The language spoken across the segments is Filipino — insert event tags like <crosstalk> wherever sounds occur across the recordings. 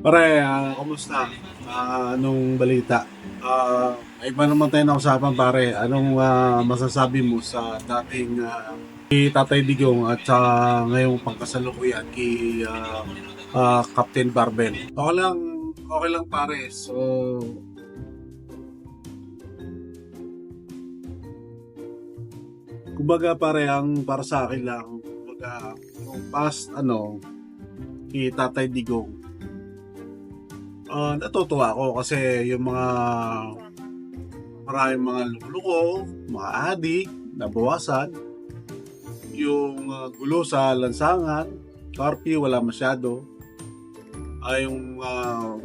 Pare, ah, kumusta? Ah, anong balita? Ah, iba naman tayo na usapan pare. Anong ah, masasabi mo sa dating kay Tatay Digong at sa ngayong pangkasalukuyan kay ah, ah, Captain Barbel? Okay lang, okay lang pare. So, kumbaga pare, ang para sa akin lang, kumbaga, past ano, kay Tatay Digong, Ah, natutuwa ako kasi yung mga maraming mga luluko, mga adik, nabawasan. Yung ah, gulo sa lansangan, curfew, wala masyado. Ay yung ah,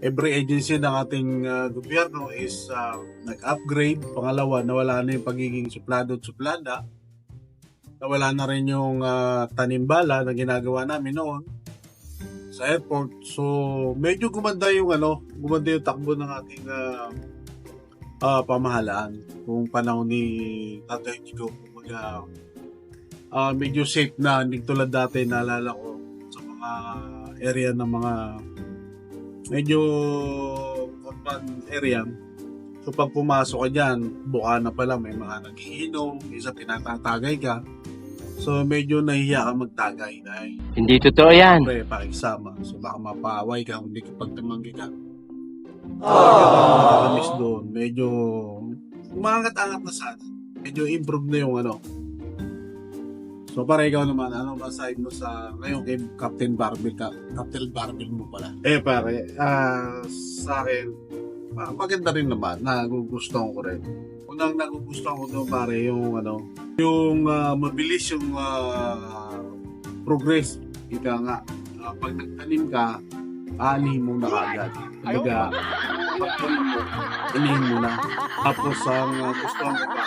every agency ng ating ah, gobyerno is ah, nag-upgrade. Pangalawa, nawala na yung pagiging suplado at suplada. Nawala na rin yung ah, tanimbala na ginagawa namin noon sa airport. So, medyo gumanda yung ano, gumanda yung takbo ng ating ah, ah, pamahalaan. Kung panahon ni Tatay Chico, kumbaga, ah, medyo safe na, hindi tulad dati naalala ko sa mga area ng mga medyo urban area. So, pag pumasok ka dyan, buka na pala, may mga nagiinom, isa pinatatagay ka. So, medyo nahihiya ka magtagay dahil Hindi totoo yan. Siyempre, pakisama. So, baka mapaaway ka kung hindi ka pagtamanggi ka. Oh. doon. Medyo umangat-angat na sana. Medyo improve na yung ano. So, para ikaw naman, ano masahe mo sa ngayon kay Captain Barbell ka? Captain Barbell mo pala. Eh, pare, ah, sa akin, ah, maganda rin naman. Nagugustuhan ko rin. Unang nagugustuhan ko doon, pare, yung ano, yung ah, mabilis yung ah, progress. Ika nga, ah, pag nagtanim ka, aanihin mo na kaagad. Kumbaga, pagtanim mo, anihin mo na. Tapos ang uh, gusto ko pa,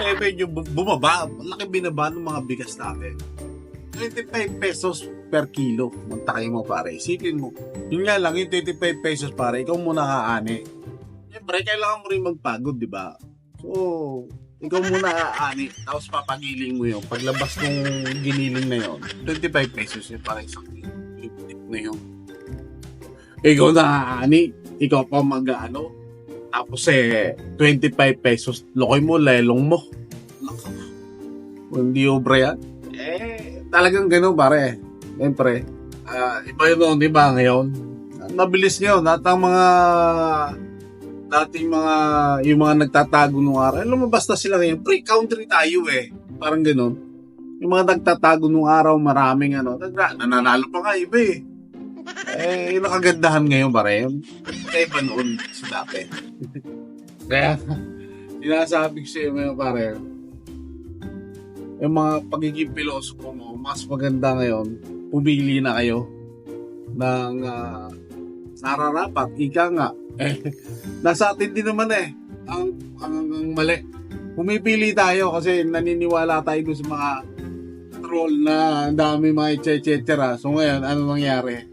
eh medyo bu- bumaba. Laki binaba ng mga bigas natin. 25 pesos per kilo. Muntakay mo pare. Isipin mo. Yun nga lang, yung 25 pesos pare, ikaw muna kaani. Siyempre, kailangan mo rin magpagod, di ba? So, ikaw muna aani, tapos papagiling mo yun. Paglabas ng giniling na yun, 25 pesos yun para isang. Tip na yun. Ikaw na aani, ikaw pa mag-ano, tapos eh, 25 pesos, lokoy mo, lelong mo. Lako. Hindi obra yan. Eh, talagang gano'n pare. Siyempre, ah, iba yun di ba, ngayon? Nabilis ngayon, at ang mga dating mga, yung mga nagtatago nung araw, eh, lumabas na sila ngayon. Pre-country tayo eh. Parang gano'n. Yung mga nagtatago nung araw, maraming ano, nananalo pa nga iba eh. Eh, yung nakagandahan ngayon pare, kaya iba noon sa dati. <laughs> Kaya, sinasabi ko sa iyo pare, yung mga pagiging pilosopo mo, mas maganda ngayon, pumili na kayo ng ah, nararapat. Ika nga, eh, <laughs> nasa atin din naman eh, ang, ang, ang mali. Pumipili tayo kasi naniniwala tayo sa mga troll na ang dami mga etc. So ngayon, ano nangyari?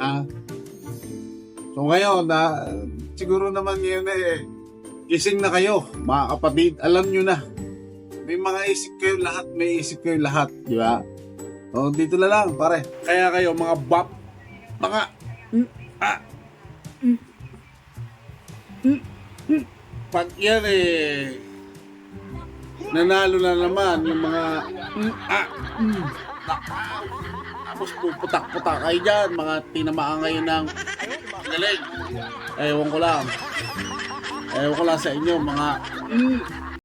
Ah. So ngayon, na siguro naman ngayon eh, gising na kayo, mga kapatid, alam nyo na. May mga isip kayo lahat, may isip kayo lahat, di ba? O, dito na lang, pare. Kaya kayo, mga bap, mga, mm, ah. Pag yan eh, nanalo na naman yung mga, ah, tapos puputak-putak kayo dyan, mga tinamaan kayo ng galing. Ewan ko lang. Ewan ko lang sa inyo, mga